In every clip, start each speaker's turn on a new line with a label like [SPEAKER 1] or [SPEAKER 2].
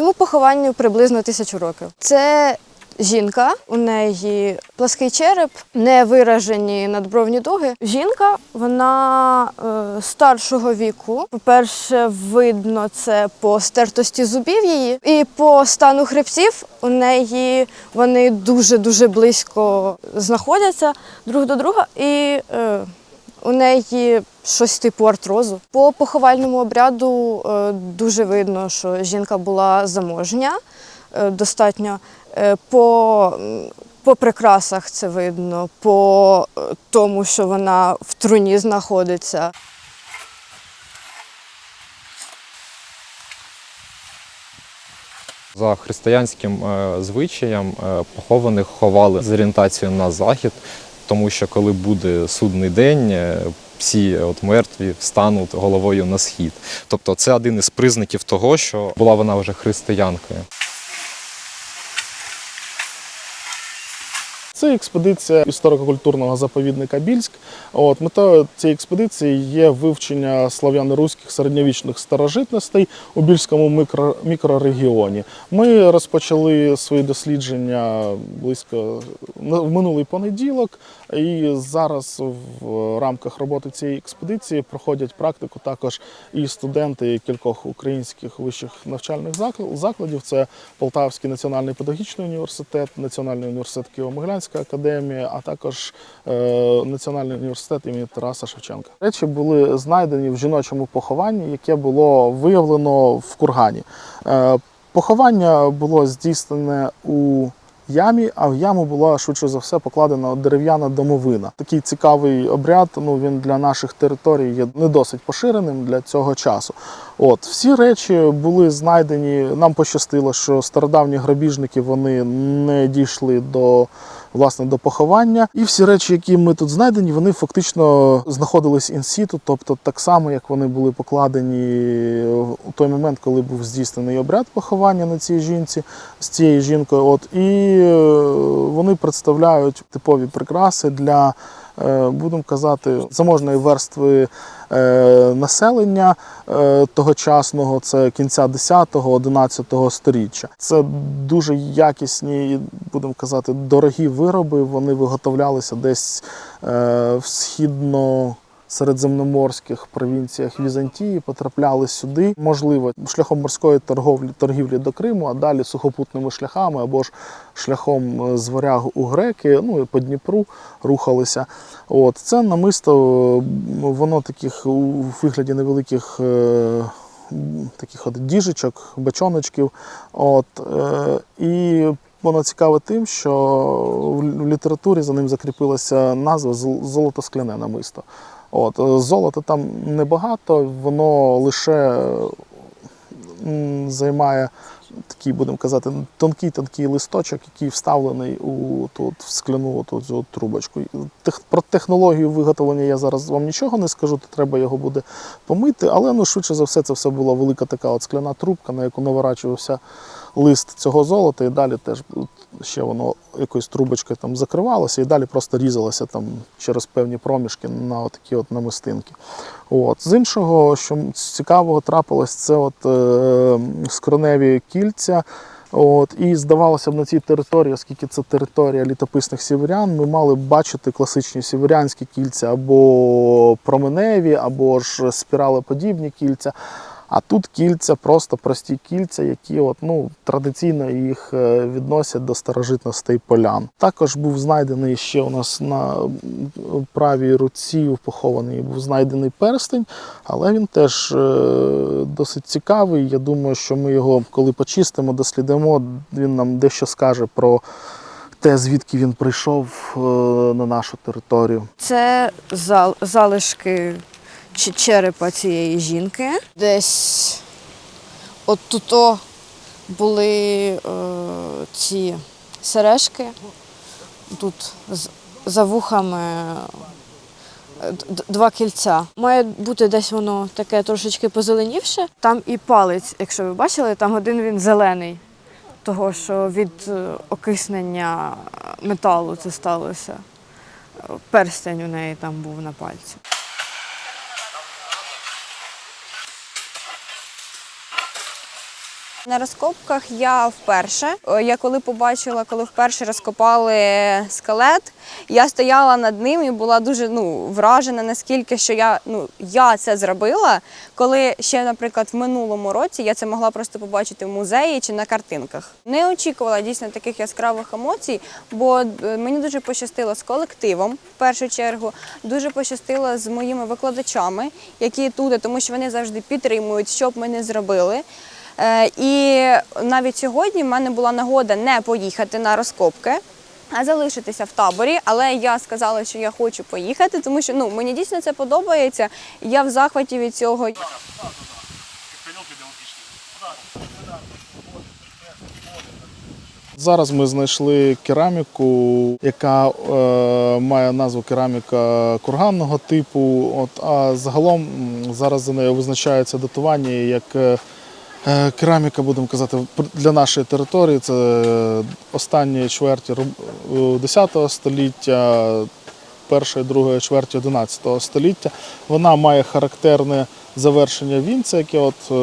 [SPEAKER 1] Цьому похованню приблизно тисячу років. Це жінка, у неї плаский череп, не виражені надбровні дуги. Жінка, вона е, старшого віку. По-перше, видно це по стертості зубів її, і по стану хребців у неї вони дуже дуже близько знаходяться друг до друга. І е, у неї щось типу артрозу. По поховальному обряду е, дуже видно, що жінка була заможня, е, достатньо. Е, По, по прикрасах це видно, по тому, що вона в труні знаходиться.
[SPEAKER 2] За християнським звичаєм похованих ховали з орієнтацією на захід, тому що коли буде судний день, всі от мертві встануть головою на схід. Тобто це один із признаків того, що була вона вже християнкою.
[SPEAKER 3] Це експедиція історико-культурного заповідника Більськ. От метою цієї експедиції є вивчення слав'яно-руських середньовічних старожитностей у більському мікро, мікрорегіоні. Ми розпочали свої дослідження близько в минулий понеділок, і зараз в рамках роботи цієї експедиції проходять практику також і студенти кількох українських вищих навчальних закладів. Це Полтавський національний педагогічний університет, Національний університет Києво-Могилянська академія, а також е, Національний університет імені Тараса Шевченка. Речі були знайдені в жіночому похованні, яке було виявлено в кургані. Е, поховання було здійснене у ямі, а в яму була швидше за все покладена дерев'яна домовина. Такий цікавий обряд. Ну він для наших територій є не досить поширеним для цього часу. От всі речі були знайдені. Нам пощастило, що стародавні грабіжники вони не дійшли до. Власне, до поховання, і всі речі, які ми тут знайдені, вони фактично знаходились інсіту, тобто так само, як вони були покладені у той момент, коли був здійснений обряд поховання на цій жінці з цією жінкою. От і е, вони представляють типові прикраси для, е, будемо казати, заможної верстви населення е, тогочасного, це кінця 10-11 сторіччя. Це дуже якісні, будемо казати, дорогі вироби. Вони виготовлялися десь е, в східно. Середземноморських провінціях Візантії потрапляли сюди, можливо, шляхом морської торговлі торгівлі до Криму, а далі сухопутними шляхами або ж шляхом е, з варяг у греки, ну і по Дніпру рухалися. От це намисто, воно таких у вигляді невеликих. е, Таких от діжечок, бачоночків. От, е, і воно цікаве тим, що в літературі за ним закріпилася назва «зол- золото-скляне намисто. От, е, золота там небагато, воно лише займає такий, будемо казати, тонкий тонкий листочок, який вставлений у тут в скляну ту, цю трубочку. Про технологію виготовлення я зараз вам нічого не скажу, то треба його буде помити, але ну, швидше за все це все була велика така от скляна трубка, на яку наворачувався лист цього золота, і далі теж ще воно якоюсь трубочкою там закривалося, і далі просто різалося там через певні проміжки на такі от намистинки. От. З іншого, що цікавого трапилось, це от, е, скроневі кільця. От, і здавалося б, на цій території, оскільки це територія літописних сіверян, ми мали б бачити класичні сіверянські кільця або променеві, або ж спіралеподібні кільця. А тут кільця, просто прості кільця, які от, ну, традиційно їх е, відносять до старожитностей полян. Також був знайдений ще у нас на правій руці похований був знайдений перстень, але він теж е, досить цікавий. Я думаю, що ми його, коли почистимо, дослідимо, він нам дещо скаже про те, звідки він прийшов е, на нашу територію.
[SPEAKER 1] Це зал, залишки черепа цієї жінки. Десь от тут були е, ці сережки. Тут за вухами е, два кільця. Має бути десь воно таке трошечки позеленівше. Там і палець, якщо ви бачили, там один він зелений. Того, що від е, окиснення металу це сталося. Перстень у неї там був на пальці.
[SPEAKER 4] На розкопках я вперше. Е, Я коли побачила, коли вперше розкопали скелет, я стояла над ним і була дуже ну, вражена, наскільки що я, ну, я це зробила, коли ще, наприклад, в минулому році я це могла просто побачити в музеї чи на картинках. Не очікувала дійсно таких яскравих емоцій, бо е, мені дуже пощастило з колективом в першу чергу, дуже пощастило з моїми викладачами, які тут, тому що вони завжди підтримують, що б ми не зробили. Е, І навіть сьогодні в мене була нагода не поїхати на розкопки, а залишитися в таборі. Але я сказала, що я хочу поїхати, тому що ну мені дійсно це подобається. Я в захваті від цього.
[SPEAKER 3] Зараз ми знайшли кераміку, яка е, має назву кераміка курганного типу. От, а загалом зараз за нею визначається датування як е, кераміка, будемо казати, для нашої території. Це е, останні чверті руб- е, 10 століття, першої, другої чверті 11 століття. Вона має характерне завершення вінця, яке от е,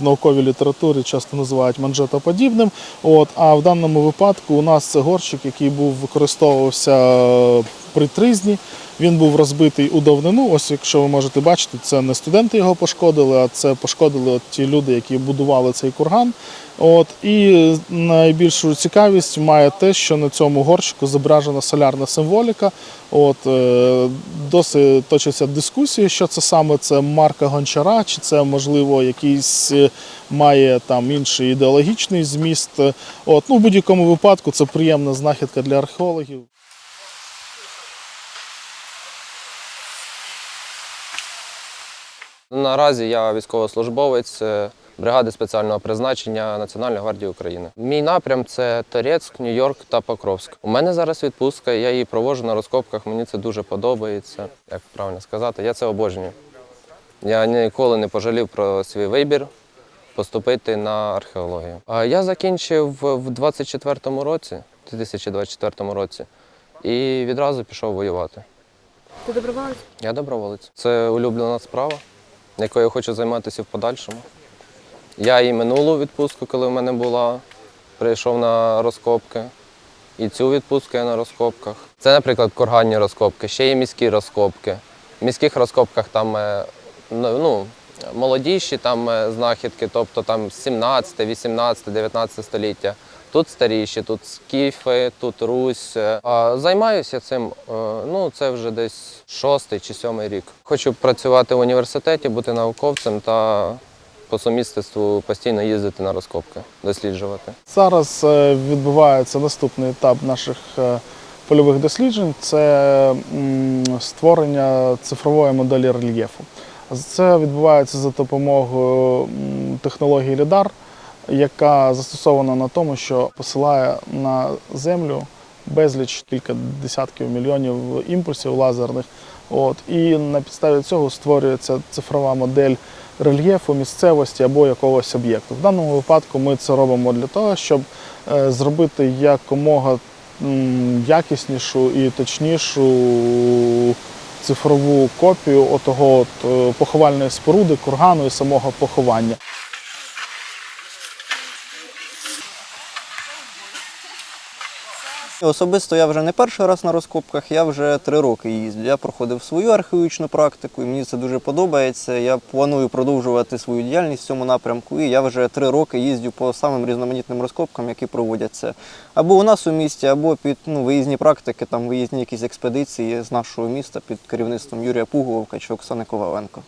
[SPEAKER 3] в науковій літературі часто називають манжетоподібним. От, а в даному випадку у нас це горщик, який був використовувався е, при тризні. Він був розбитий у давнину. Ось, якщо ви можете бачити, це не студенти його пошкодили, а це пошкодили от ті люди, які будували цей курган. От, і найбільшу цікавість має те, що на цьому горщику зображена солярна символіка. От, е, досить точаться дискусії, що це саме це марка гончара, чи це можливо якийсь е, має там інший ідеологічний зміст. От, ну, в будь-якому випадку це приємна знахідка для археологів.
[SPEAKER 5] Наразі я військовослужбовець е, бригади спеціального призначення Національної гвардії України. Мій напрям це Торецьк, Нью-Йорк та Покровськ. У мене зараз відпустка, я її проводжу на розкопках. Мені це дуже подобається. Як правильно сказати, я це обожнюю. Я ніколи не пожалів про свій вибір поступити на археологію. А я закінчив в 24-му році, 2024 році, і відразу пішов воювати.
[SPEAKER 4] Ти доброволець?
[SPEAKER 5] Я доброволець. Це улюблена справа, якою я хочу займатися в подальшому. Я і минулу відпустку, коли в мене була, прийшов на розкопки. І цю відпустку я на розкопках. Це, наприклад, курганні розкопки, ще є міські розкопки. В міських розкопках там е, ну, ну, молодіші там е, знахідки, тобто там 17, 18, 19 століття. Тут старіші, тут скіфи, тут Русь. Е, А займаюся цим, е, ну це вже десь шостий чи сьомий рік. Хочу працювати в університеті, бути науковцем та по сумісництву постійно їздити на розкопки, досліджувати.
[SPEAKER 3] Зараз відбувається наступний етап наших польових досліджень це створення цифрової моделі рельєфу. Це відбувається за допомогою технології лідар, яка застосована на тому, що посилає на землю безліч кілька десятків мільйонів імпульсів лазерних. От, і на підставі цього створюється цифрова модель рельєфу, місцевості або якогось об'єкту. В даному випадку ми це робимо для того, щоб е, зробити якомога якіснішу і точнішу цифрову копію отого от, е, поховальної споруди, кургану і самого поховання.
[SPEAKER 6] Особисто я вже не перший раз на розкопках, я вже три роки їздю. Я проходив свою археологічну практику, і мені це дуже подобається. Я планую продовжувати свою діяльність в цьому напрямку. І я вже три роки їздю по самим різноманітним розкопкам, які проводяться або у нас у місті, або під ну, виїзні практики, там виїзні якісь експедиції з нашого міста під керівництвом Юрія Пуговка чи Оксани Коваленко.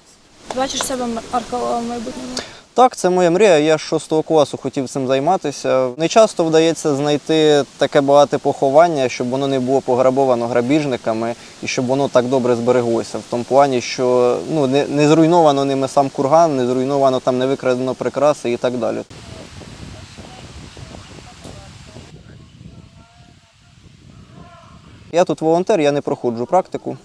[SPEAKER 4] Бачиш себе археологом в майбутньому?
[SPEAKER 6] Так, це моя мрія. Я з шостого класу хотів цим займатися. Не часто вдається знайти таке багате поховання, щоб воно не було пограбовано грабіжниками і щоб воно так добре збереглося. В тому плані, що ну не, не зруйновано ними сам курган, не зруйновано там, не викрадено прикраси і так далі. Я тут волонтер, я не проходжу практику.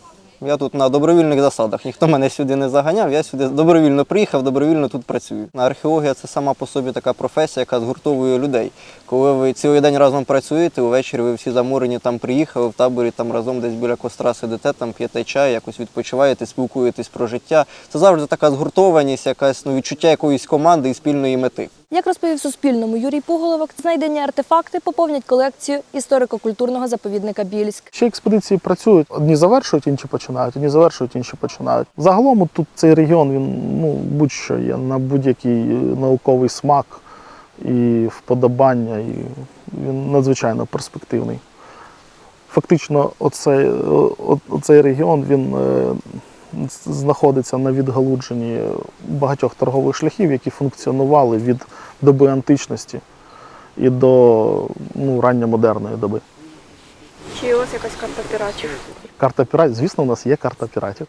[SPEAKER 6] Я тут на добровільних засадах. Ніхто мене сюди не заганяв. Я сюди добровільно приїхав, добровільно тут працюю. Археологія це сама по собі така професія, яка згуртовує людей. Коли ви цілий день разом працюєте, увечері ви всі заморені там приїхали в таборі, там разом десь біля костра сидите, там п'єте чай, якось відпочиваєте, спілкуєтесь про життя. Це завжди така згуртованість, якась ну, відчуття якоїсь команди і спільної мети.
[SPEAKER 7] Як розповів Суспільному Юрій Пуголовок, знайдені артефакти поповнять колекцію історико-культурного заповідника Більськ.
[SPEAKER 3] Ще експедиції працюють. Одні завершують, інші починають, одні завершують, інші починають. Загалом тут цей регіон він ну будь-що є на будь-який е, науковий смак і вподобання, і він надзвичайно перспективний. Фактично, оцей, оцей регіон він е, знаходиться на відгалудженні багатьох торгових шляхів, які функціонували від доби античності і до ну, ранньомодерної доби.
[SPEAKER 8] Чи у вас якась карта піратів?
[SPEAKER 3] Карта піратів, звісно, у нас є карта піратів.